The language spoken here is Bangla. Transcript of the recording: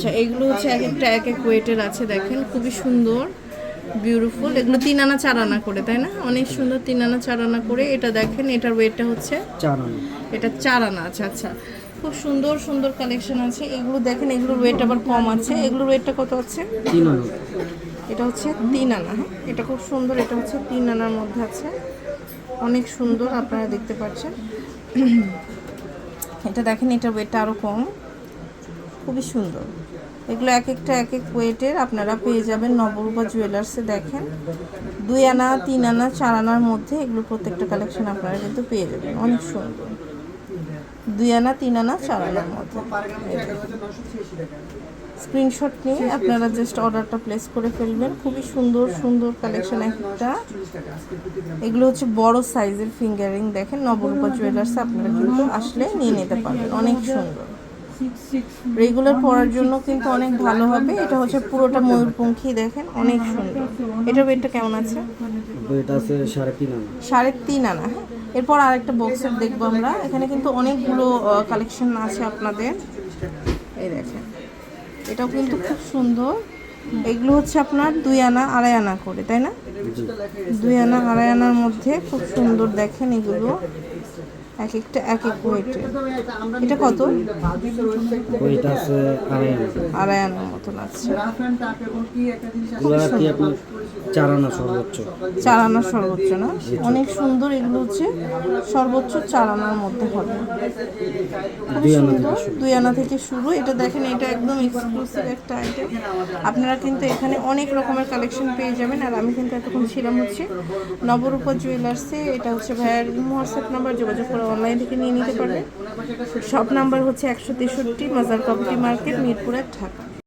আচ্ছা এগুলো হচ্ছে এক একটা এক এক ওয়েটের আছে দেখেন। খুবই সুন্দর বিউটিফুল এগুলো তিন আনা চার আনা করে তাই না? অনেক সুন্দর তিন আনা চার আনা করে। এটা দেখেন এটার ওয়েটটা হচ্ছে চার আনা। এটা চার আনা আছে আচ্ছা। খুব সুন্দর সুন্দর কালেকশন আছে। এগুলো দেখেন এগুলোর ওয়েট আবার কম আছে। এগুলোর ওয়েটটা কত আছে তিন আনা। এটা হচ্ছে তিন আনা হ্যাঁ? এটা খুব সুন্দর এটা হচ্ছে তিন আনার মধ্যে আছে। অনেক সুন্দর আপনারা দেখতে পাচ্ছেন। এটা দেখেন এটার ওয়েটটা আরও কম। খুবই সুন্দর। এগুলো এক একটা এক এক ওয়েটের আপনারা পেয়ে যাবেন। নবরূপা জুয়েলার্সে দেখেন, দুই আনা, তিন আনা, চার আনার মধ্যে এগুলো প্রত্যেকটা কালেকশন আপনারা কিন্তু পেয়ে যাবেন। অনেক সুন্দর। দুই আনা, তিন আনা, চার আনার মধ্যে। স্ক্রিনশট নিয়ে আপনারা জাস্ট অর্ডারটা প্লেস করে ফেলবেন। খুবই সুন্দর সুন্দর কালেকশন একটা। এগুলো হচ্ছে বড় সাইজের ফিঙ্গারিং দেখেন, নবরূপা জুয়েলার্স আপনারা কিন্তু আসলে নিয়ে নিতে পারবেন। অনেক সুন্দর। রেগুলার পরার জন্য কিন্তু অনেক ভালো হবে। এটা হচ্ছে পুরোটা ময়ূরপঙ্খী দেখেন অনেক সুন্দর। এটার ওয়েটটা কেমন আছে? এটা আছে সাড়ে তিন আনা। সাড়ে তিন আনা হ্যাঁ। এরপর আরেকটা বক্সের দেখব আমরা। এখানে কিন্তু অনেকগুলো কালেকশন আছে আপনাদের। এই দেখেন এটাও কিন্তু খুব সুন্দর। এগুলো হচ্ছে আপনার দুই আনা আড়াই আনা করে তাই না? দুই আনা আড়াই আনার মধ্যে খুব সুন্দর দেখেন এগুলো। এক একটা এক এক ওয়েটের এটা কত? ওইটা আছে আড়াই আনা। আড়াই আনার মতন আছে। চার আনা সর্বোচ্চ। চার আনার সর্বোচ্চ না? অনেক সুন্দর এগুলো হচ্ছে সর্বোচ্চ চার আনার মধ্যে হবে। খুবই দুই আনা সুন্দর থেকে শুরু। দুই আনা থেকে শুরু। এটা দেখেন এটা একদম এক্সক্লুসিভ একটা আইটেম আপনারা কিন্তু এখানে অনেক রকমের কালেকশন পেয়ে যাবেন। আর আমি কিন্তু এতক্ষণ ছিলাম হচ্ছে নবরূপা জুয়েলার্সে এটা হচ্ছে ভাইয়ার হোয়াটসঅ্যাপ নাম্বার যোগাযোগ করে অনলাইন থেকে নিয়ে নিতে পারবেন সব নাম্বার হচ্ছে একশো তেষট্টি, মাজার কমিটি মার্কেট মিরপুরের ঢাকা।